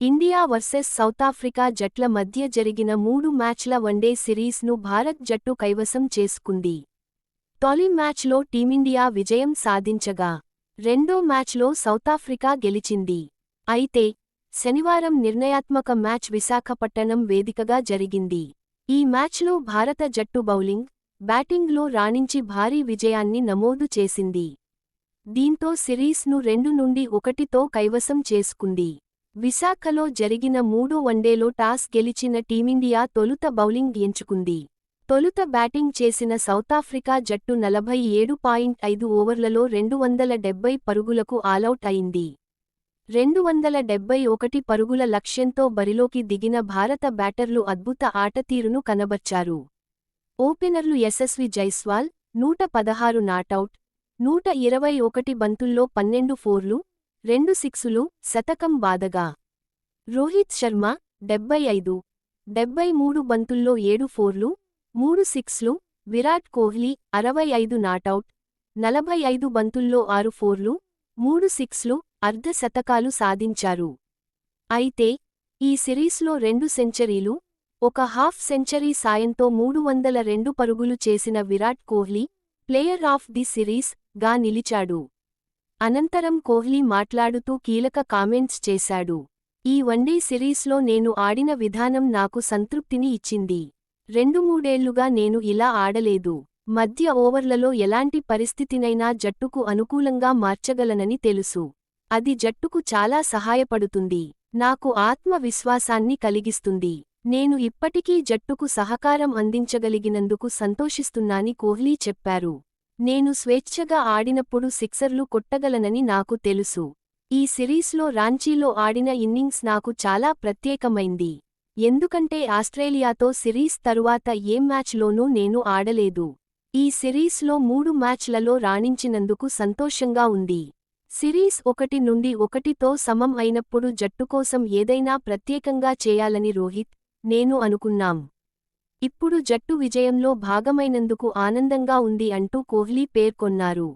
India versus South Africa జట్ల మధ్య జరిగిన మూడు మ్యాచ్ల వన్డే సిరీస్ను భారత్ జట్టు కైవసం చేసుకుంది. తొలి మ్యాచ్లో టీమిండియా విజయం సాధించగా రెండో మ్యాచ్లో సౌతాఫ్రికా గెలిచింది. అయితే శనివారం నిర్ణయాత్మక మ్యాచ్ విశాఖపట్టణం వేదికగా జరిగింది. ఈ మ్యాచ్లో భారత జట్టు బౌలింగ్ బ్యాటింగ్లో రాణించి భారీ విజయాన్ని నమోదు చేసింది. దీంతో సిరీస్ను రెండు నుండి ఒకటితో కైవసం చేసుకుంది. విశాఖలో జరిగిన మూడో వన్డేలో టాస్ గెలిచిన టీమిండియా తొలుత బౌలింగ్ ఎంచుకుంది. తొలుత బ్యాటింగ్ చేసిన సౌతాఫ్రికా జట్టు నలభై ఏడు పాయింట్ ఐదు ఓవర్లలో రెండు వందల డెబ్బై పరుగులకు ఆలౌట్ అయింది. రెండు వందల డెబ్బై ఒకటి పరుగుల లక్ష్యంతో బరిలోకి దిగిన భారత బ్యాటర్లు అద్భుత ఆటతీరును కనబర్చారు. ఓపెనర్లు యశస్వి జైస్వాల్ నూట పదహారు నాటౌట్ నూట ఇరవై ఒకటి బంతుల్లో పన్నెండు ఫోర్లు రెండు సిక్సులు శతకం బాదగా రోహిత్ శర్మ డెబ్బై ఐదు డెబ్బై మూడు బంతుల్లో ఏడు ఫోర్లు మూడు సిక్స్లు విరాట్ కోహ్లీ అరవై ఐదు నాటౌట్ నలభై ఐదు బంతుల్లో ఆరు ఫోర్లు మూడు సిక్స్లు అర్ధ శతకాలు సాధించారు. అయితే ఈ సిరీస్లో రెండు సెంచరీలు ఒక హాఫ్ సెంచరీ సాయంతో మూడు వందల రెండు పరుగులు చేసిన Virat Kohli player of the సిరీస్గా నిలిచాడు. అనంతరం కోహ్లీ మాట్లాడుతూ కీలక కామెంట్స్ చేశాడు. ఈ వన్డే సిరీస్లో నేను ఆడిన విధానం నాకు సంతృప్తిని ఇచ్చింది. రెండు మూడేళ్ళుగా నేను ఇలా ఆడలేదు. మధ్య ఓవర్లలో ఎలాంటి పరిస్థితినైనా జట్టుకు అనుకూలంగా మార్చగలనని తెలుసు. అది జట్టుకు చాలా సహాయపడుతుంది. నాకు ఆత్మవిశ్వాసాన్ని కలిగిస్తుంది. నేను ఇప్పటికీ జట్టుకు సహకారం అందించగలిగినందుకు సంతోషిస్తున్నాని కోహ్లీ చెప్పారు. నేను స్వేచ్ఛగా ఆడినప్పుడు సిక్సర్లు కొట్టగలనని నాకు తెలుసు. ఈ సిరీస్లో రాంచీలో ఆడిన ఇన్నింగ్స్ నాకు చాలా ప్రత్యేకమైంది. ఎందుకంటే ఆస్ట్రేలియాతో సిరీస్ తరువాత ఏ మ్యాచ్లోనూ నేను ఆడలేదు. ఈ సిరీస్లో మూడు మ్యాచ్లలో రాణించినందుకు సంతోషంగా ఉంది. సిరీస్ ఒకటి నుండి ఒకటితో సమం అయినప్పుడు జట్టుకోసం ఏదైనా ప్రత్యేకంగా చేయాలని రోహిత్ నేను అనుకున్నాం. ఇప్పుడు జట్టు విజయంలో భాగమైనందుకు ఆనందంగా ఉంది అంటూ కోహ్లీ పేర్కొన్నారు.